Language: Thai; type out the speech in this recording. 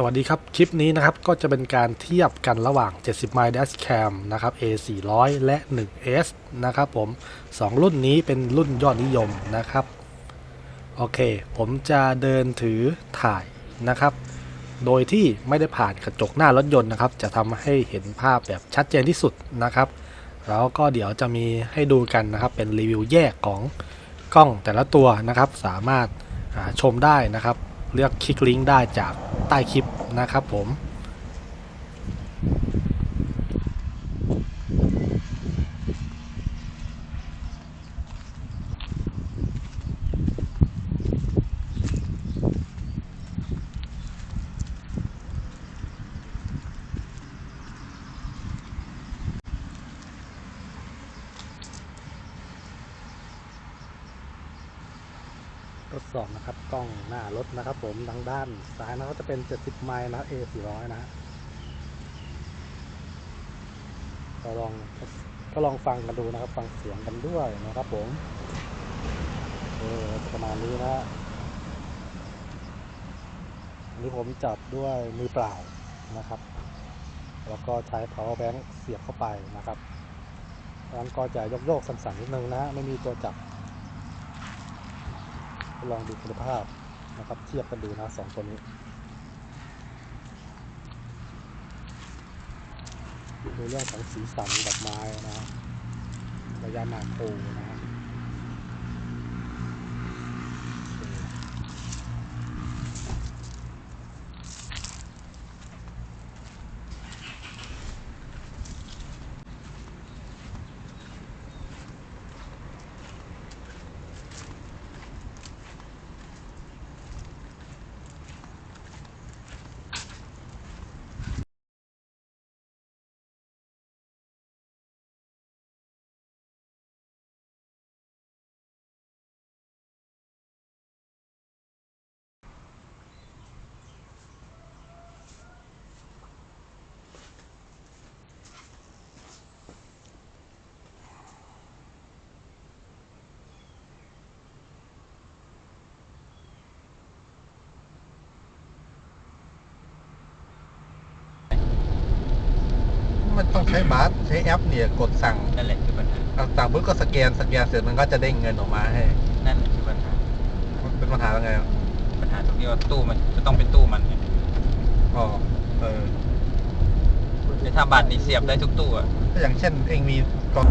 สวัสดีครับ คลิปนี้นะครับก็จะเป็นการเทียบกันระหว่าง 70 m i Dash Cam นะครับ A 400และ 1S นะครับผม 2 รุ่นนี้เป็นรุ่นยอดนิยมนะครับ โอเค ผมจะเดินถือถ่ายนะครับ โดยที่ไม่ได้ผ่านกระจกหน้ารถยนต์นะครับ จะทำให้เห็นภาพแบบชัดเจนที่สุดนะครับ แล้วก็เดี๋ยวจะมีให้ดูกันนะครับ เป็นรีวิวแยกของกล้องแต่ละตัวนะครับ สามารถชมได้นะครับ เลือกคลิกลิงก์ได้จากใต้คลิปนะครับผม ทดสอบนะครับกล้องหน้ารถนะครับ ผมทางด้านซ้ายนะครับจะเป็น 70 ไมล์นะ A 400นะฮะก็ลองก็ลองฟังกันดูนะครับ ฟังเสียงกันด้วยนะครับ ผมเออประมาณนี้นะฮะอันนี้ผมจับด้วยมือเปล่านะครับ แล้วก็ใช้ power bank เสียบเข้าไปนะครับดังนั้นก็จะโยกสั่นๆนิดนึงนะ ไม่มีตัวจับ ลองดูคุณภาพนะครับเทียบกันดูนะสองตัวนี้ดูเรื่องของสีสันดอกไม้นะระยะมาโครนะ ต้องใช้บัตรใช้แอปเนี่ยกดสั่งนั่นแหละคือปัญหาสั่งปุ๊บก็สแกนสแกนเสร็จมันก็จะเด้งเงินออกมาให้นั่นแหละคือปัญหามันเป็นปัญหายังไงอะปัญหาตรงที่ว่าตู้มันจะต้องเป็นตู้มันไงอ๋อเออแต่ถ้าบัตรนี่เสียบได้ทุกตู้อะถ้าอย่างเช่นเองมีกล่อง